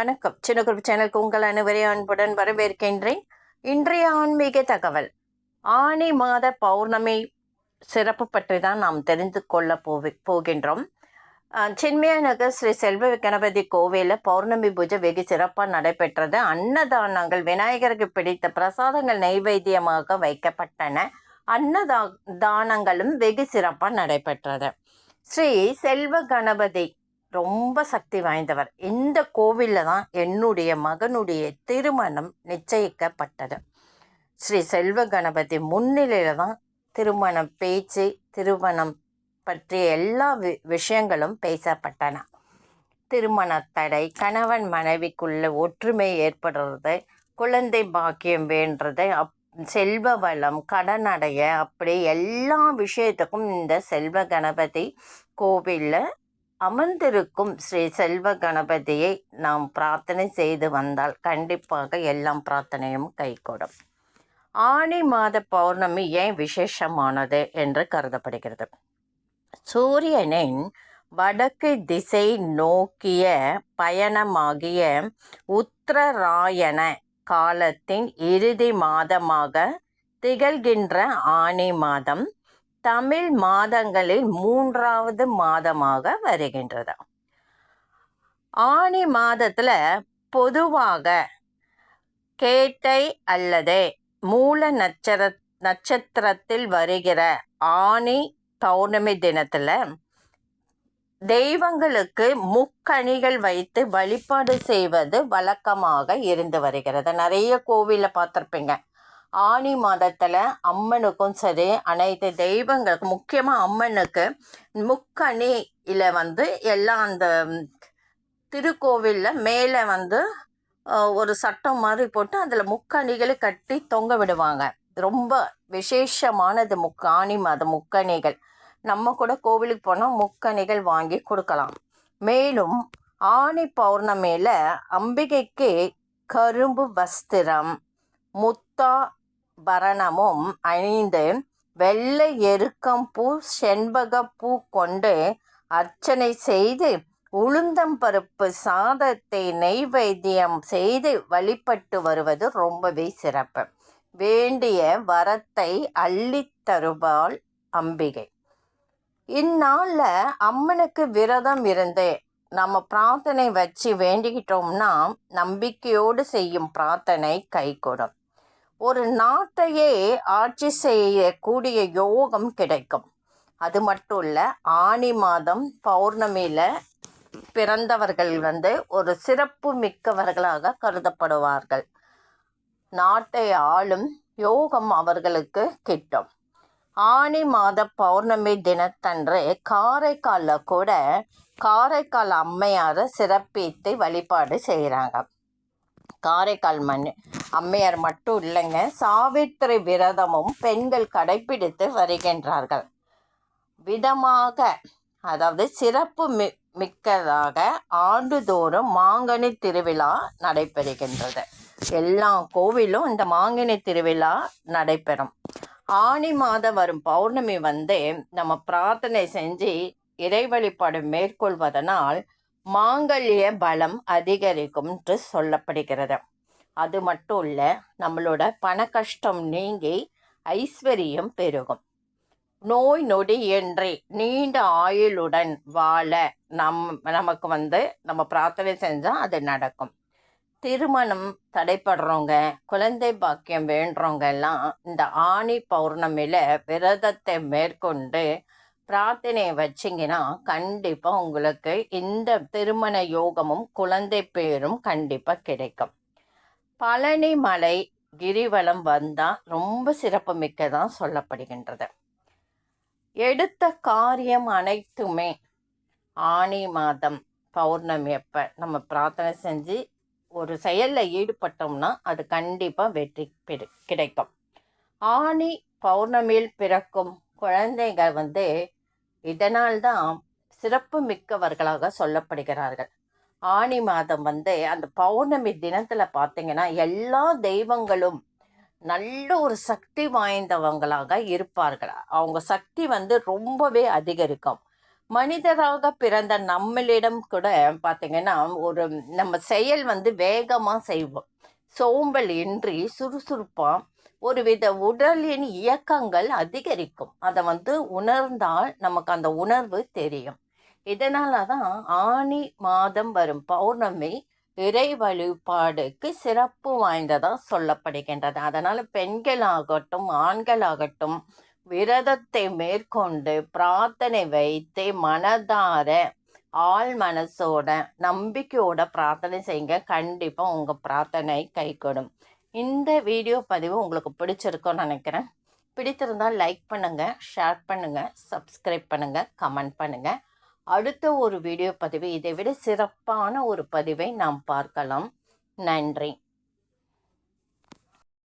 வணக்கம். சின்ன குரூப் சேனலுக்கு உங்கள் அனைவரை அன்புடன் வரவேற்கின்றேன். இன்றைய ஆன்மீக தகவல். ஆனி மாத பௌர்ணமி சிறப்பு பற்றி தான் நாம் தெரிந்து கொள்ள போவி போகின்றோம். சென்மையா நகர் ஸ்ரீ செல்வ கணபதி கோவிலில் பௌர்ணமி பூஜை வெகு சிறப்பாக நடைபெற்றது. அன்னதானங்கள் விநாயகருக்கு பிடித்த பிரசாதங்கள் நைவேத்தியமாக வைக்கப்பட்டன. அன்னதா தானங்களும் வெகு சிறப்பாக நடைபெற்றது. ஸ்ரீ செல்வ கணபதி ரொம்ப சக்தி வாய்ந்தவர். இந்த கோவிலில் தான் என்னுடைய மகனுடைய திருமணம் நிச்சயிக்கப்பட்டது. ஸ்ரீ செல்வ கணபதி முன்னிலையில் தான் திருமணம் பேச்சு திருமணம் பற்றிய எல்லா வி விஷயங்களும் பேசப்பட்டன. திருமண தடை கணவன் மனைவிக்குள்ள ஒற்றுமை ஏற்படுறது குழந்தை பாக்கியம் வேண்டது அப் செல்வ வளம் கடன் அடைய அப்படி எல்லா விஷயத்துக்கும் இந்த செல்வ கணபதி கோவிலில் அமர்ந்திருக்கும் ஸ்ரீ செல்வ கணபதியை நாம் பிரார்த்தனை செய்து வந்தால் கண்டிப்பாக எல்லாம் பிரார்த்தனையும் கைகூடும். ஆனி மாத பௌர்ணமி ஏன் விசேஷமானது என்று கருதப்படுகிறது. சூரியனின் வடக்கு திசை நோக்கிய பயணமாகிய உத்தராயண காலத்தின் இறுதி மாதமாக திகழ்கின்ற ஆனி மாதம் தமிழ் மாதங்களில் மூன்றாவது மாதமாக வருகின்றது. ஆனி மாதத்தில் பொதுவாக கேட்டை அல்லது மூல நட்சர நட்சத்திரத்தில் வருகிற ஆனி பௌர்ணமி தினத்தில் தெய்வங்களுக்கு முக்கணிகள் வைத்து வழிபாடு செய்வது வழக்கமாக இருந்து வருகிறது. நிறைய கோவிலில் பார்த்துருப்பீங்க. ஆனி மாதத்தில் அம்மனுக்கும் சரி அனைத்து தெய்வங்களுக்கும் முக்கியமாக அம்மனுக்கு முக்கணியில் வந்து எல்லாம் அந்த திருக்கோவிலில் மேலே வந்து ஒரு சட்டம் மாதிரி போட்டு அதில் முக்கணிகளை கட்டி தொங்க விடுவாங்க. ரொம்ப விசேஷமானது முக்க ஆனி மாதம் முக்கணிகள். நம்ம கூட கோவிலுக்கு போனால் முக்கணிகள் வாங்கி கொடுக்கலாம். மேலும் ஆனி பௌர்ணமியில் அம்பிகைக்கு கரும்பு வஸ்திரம் முத்தா பரணமும் அணிந்து வெள்ளை எருக்கம் பூ செண்பக பூ கொண்டு அர்ச்சனை செய்து உளுந்தம்பருப்பு சாதத்தை நெய்வேத்தியம் செய்து வழிபட்டு வருவது ரொம்பவே சிறப்பு. வேண்டிய வரத்தை அள்ளித் தருவாள் அம்பிகை. இந்நாளில் அம்மனுக்கு விரதம் இருந்து நம்ம பிரார்த்தனை வச்சு வேண்டிக்கிட்டோம்னா நம்பிக்கையோடு செய்யும் பிரார்த்தனை கைகூடும். ஒரு நாட்டையே ஆட்சி செய்யக்கூடிய யோகம் கிடைக்கும். அது மட்டும் இல்லை ஆனி மாதம் பௌர்ணமியில் பிறந்தவர்கள் வந்து ஒரு சிறப்பு மிக்கவர்களாக கருதப்படுவார்கள். நாட்டை ஆளும் யோகம் அவர்களுக்கு கிட்டும். ஆனி மாத பௌர்ணமி தினத்தன்று காரைக்காலில் கூட காரைக்கால் அம்மையாரை சிறப்பித்து வழிபாடு செய்கிறாங்க காரைக்கால் மண் அம்மையார் மட்டும் இல்லைங்க. சாவித்திரி விரதமும் பெண்கள் கடைபிடித்து வருகின்றார்கள். விதமாக அதாவது சிறப்பு மி மிக்கதாக ஆண்டுதோறும் மாங்கனி திருவிழா நடைபெறுகின்றது. எல்லா கோவிலும் இந்த மாங்கனி திருவிழா நடைபெறும். ஆனி மாதம் வரும் பௌர்ணமி வந்து நம்ம பிரார்த்தனை செஞ்சு இறை வழிபாடு மேற்கொள்வதனால் மாங்கல்ய பலம் அதிகரிக்கும் என்று சொல்லப்படுகிறது. அது மட்டும் இல்லை நம்மளோட பண கஷ்டம் நீங்கி ஐஸ்வர்யம் பெருகும். நோய் நொடி என்றே நீண்ட ஆயுளுடன் வாழ நம் நமக்கு வந்து நம்ம பிரார்த்தனை செஞ்சால் அது நடக்கும். திருமணம் தடைப்படுறவங்க குழந்தை பாக்கியம் வேண்டுறவங்க எல்லாம் இந்த ஆணி பௌர்ணமியில் விரதத்தை மேற்கொண்டு பிரார்த்தனையை வச்சிங்கன்னா கண்டிப்பாக உங்களுக்கு இந்த திருமண யோகமும் குழந்தை பேரும் கண்டிப்பாக கிடைக்கும். பழனி மலை கிரிவலம் வந்தால் ரொம்ப சிறப்பு மிக்கதான் சொல்லப்படுகின்றது. எடுத்த காரியம் அனைத்துமே ஆனி மாதம் பௌர்ணமி அப்போ நம்ம பிரார்த்தனை செஞ்சு ஒரு செயலில் ஈடுபட்டோம்னா அது கண்டிப்பாக வெற்றி பெரு கிடைக்கும். ஆனி பௌர்ணமியில் பிறக்கும் குழந்தைகள் வந்து இதனால் தான் சிறப்பு மிக்கவர்களாக சொல்லப்படுகிறார்கள். ஆனி மாதம் வந்து அந்த பௌர்ணமி தினத்தில் பார்த்தீங்கன்னா எல்லா தெய்வங்களும் நல்ல ஒரு சக்தி வாய்ந்தவங்களாக இருப்பார்கள். அவங்க சக்தி வந்து ரொம்பவே அதிகரிக்கும். மனிதராக பிறந்த நம்மளிடம் கூட பார்த்தீங்கன்னா ஒரு நம்ம செயல் வந்து வேகமாக செய்வோம். சோம்பல் இன்றி சுறுசுறுப்பாக ஒருவித உடலின் இயக்கங்கள் அதிகரிக்கும். அதை வந்து உணர்ந்தால் நமக்கு அந்த உணர்வு தெரியும். இதனால தான் ஆனி மாதம் வரும் பௌர்ணமி இறை வழிபாடுக்கு சிறப்பு வாய்ந்ததாக சொல்லப்படுகின்றது. அதனால் பெண்களாகட்டும் ஆண்களாகட்டும் விரதத்தை மேற்கொண்டு பிரார்த்தனை வைத்து மனதார ஆள் மனசோட நம்பிக்கையோட பிரார்த்தனை செய்யுங்க. கண்டிப்பாக உங்கள் பிரார்த்தனை கைகூடும். இந்த வீடியோ பதிவு உங்களுக்கு பிடிச்சிருக்கும்னு நினைக்கிறேன். பிடித்திருந்தால் லைக் பண்ணுங்கள் ஷேர் பண்ணுங்கள் சப்ஸ்கிரைப் பண்ணுங்கள் கமெண்ட் பண்ணுங்கள் அடுத்த ஒரு வீடியோ பதிவு இதை விட சிறப்பான ஒரு பதிவை நாம் பார்க்கலாம். நன்றி.